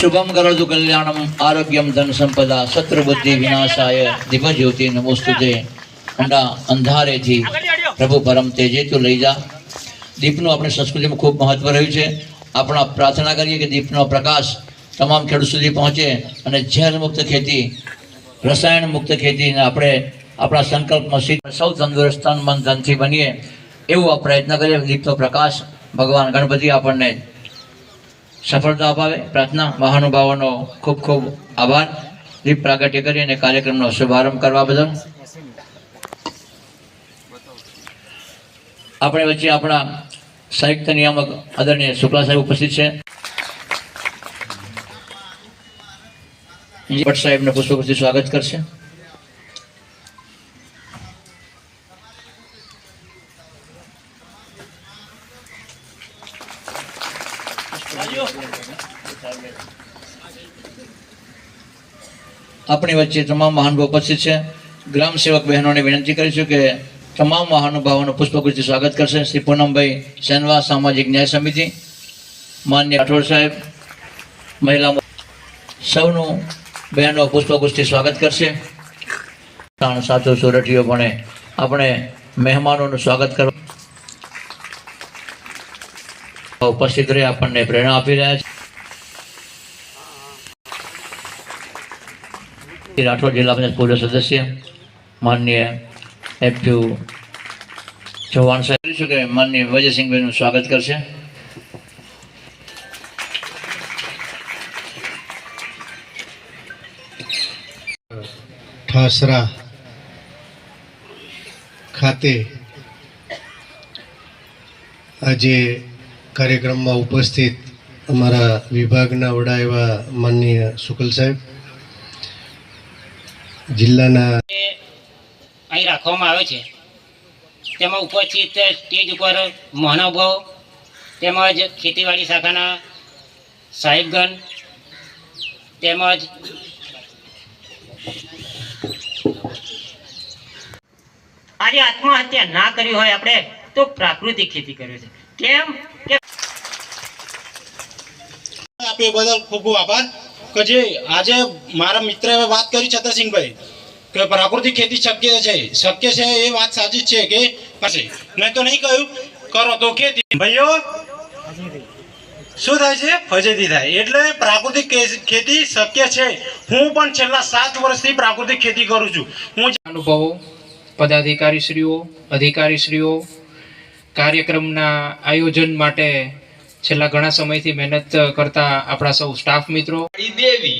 શુભમ કરોતુ કલ્યાણમ આરોગ્યમ ધન સંપદા શત્રુબુદ્ધિ વિનાશાય દિવ્યજ્યોતિ નમોસ્તુતે ઊંડા અંધારેથી પ્રભુ પરમ તેજે તું લઈ જા દીપનું આપણી સંસ્કૃતિમાં ખૂબ મહત્વ રહ્યું છે આપણા પ્રાર્થના કરીએ કે દીપનો પ્રકાશ તમામ ખેડૂત સુધી પહોંચે અને ઝેર મુક્ત ખેતી રસાયણ મુક્ત ખેતીને આપણે આપણા સંકલ્પમાં સિદ્ધ સૌ તંદુરસ્ત મન ધનથી બનીએ, એવો પ્રયત્ન કરીએ. દીપનો પ્રકાશ ભગવાન ગણપતિ આપણને સફળતા અપાવે. પ્રાર્થના, મહાનુભાવોનો ખૂબ ખૂબ આભાર. દીપ પ્રાગટ્ય કરી અને કાર્યક્રમનો શુભારંભ કરવા બદલ. આપણે વચ્ચે આપણા સંયુક્ત નિયામક આદરણીય શુક્લા સાહેબ ઉપસ્થિત છે. ભટ્ટ સાહેબને પુષ્પગુચ્છથી સ્વાગત કરશે. આપણી વચ્ચે તમામ મહાનુભાવ ઉપસ્થિત છે. ગ્રામ સેવક બહેનોને વિનંતી કરીશું કે તમામ મહાનુભાવોનું પુષ્પગુચ્છથી સ્વાગત કરશે. શ્રી પૂનમભાઈ સેનવા સામાજિક ન્યાય સમિતિ, માન્ય રાઠોડ સાહેબ, મહિલા સૌનું બહેનો પુષ્પગુચ્છથી સ્વાગત કરશે. સાચો સોરઠીઓ પણ આપણે મહેમાનોનું સ્વાગત કરવા ઉપસ્થિત રહી આપણને પ્રેરણા આપી રહ્યા છે. રાઠોડ જિલ્લા પંચાયત પૂર્વ સદસ્ય માનનીય એફયુ ચૌહાણ સાહેબ. શું કે માનનીય વજયસિંહભાઈનું સ્વાગત કરશે. ઠાસરા ખાતે આજે કાર્યક્રમમાં ઉપસ્થિત અમારા વિભાગના વડા એવા માનનીય શુકલ સાહેબ. જિલ્લાના અહીં રાખવામાં આવે છે. તેમાં ઉપસ્થિત સ્ટેજ ઉપર મહાનુભાવ તેમજ ખેતીવાડી શાખાના સાહેબગણ તેમજ આજે આત્મહત્યા ના કરી હોય આપણે તો પ્રાકૃતિક ખેતી કરવી છે. કેમ? કે આપે એ બદલ ખૂબ ખૂબ આભાર. કે જે આજે મારા મિત્રએ વાત કરી છત્રસિંહભાઈ, કે પ્રાકૃતિક ખેતી શક્ય છે શક્ય છે એ વાત સાચી છે કે પછી. મેં તો નહીં કહ્યું, કરો તો ખેતી. ભાઈઓ, શું થાય છે? ફજેતી થાય. એટલે પ્રાકૃતિક ખેતી શક્ય છે. હું પણ છેલ્લા સાત વર્ષથી પ્રાકૃતિક ખેતી કરું છું. હું અનુભવો, પદાધિકારીશ્રીઓ, અધિકારીશ્રીઓ, કાર્યક્રમના આયોજન માટે છેલ્લા ઘણા સમયથી મહેનત કરતા આપણા સૌ સ્ટાફ મિત્રો. દેવી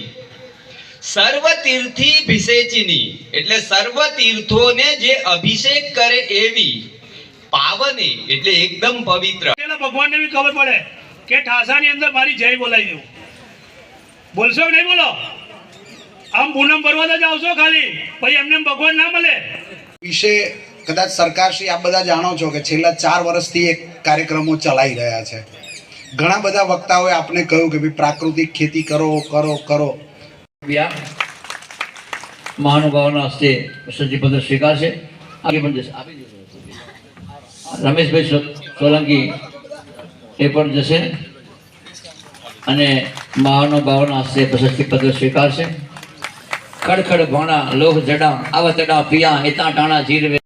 સર્વ તીર્થી ભિષેચિની એટલે સર્વ તીર્થોને જે અભિષેક કરે એવી પાવને એટલે એકદમ પવિત્ર. ભગવાનને બી ખબર પડે કે ઠાસાની અંદર મારી જય બોલાઈ દેવું બોલશો કે નહીં બોલો? આમ પૂનમ ભરવા જ આવશો ખાલી પછી એમને ભગવાન ના મળે. વિશે કદાચ સરકારશ્રી આપ બધા જાણો છો કે છેલ્લા ચાર વર્ષથી એક કાર્યક્રમો ચલાવી રહ્યા છે. ઘણા બધા વક્તાઓએ આપને કહ્યું કે ભાઈ પ્રાકૃતિક ખેતી કરો કરો કરો. મહાનુભાવના હસ્તે સજીપત્ર સ્વીકારશે. આગળ પણ જશે. આપી દેશો રમેશભાઈ સોલંકી એ પણ જશે. અને મહાનુભાવોના હસ્તે પ્રશસ્તિ પત્ર સ્વીકારશે. ખડખડ ભોણા, લોહ જડા, આવા તડા પિયા એતા ટાણા, જીરવે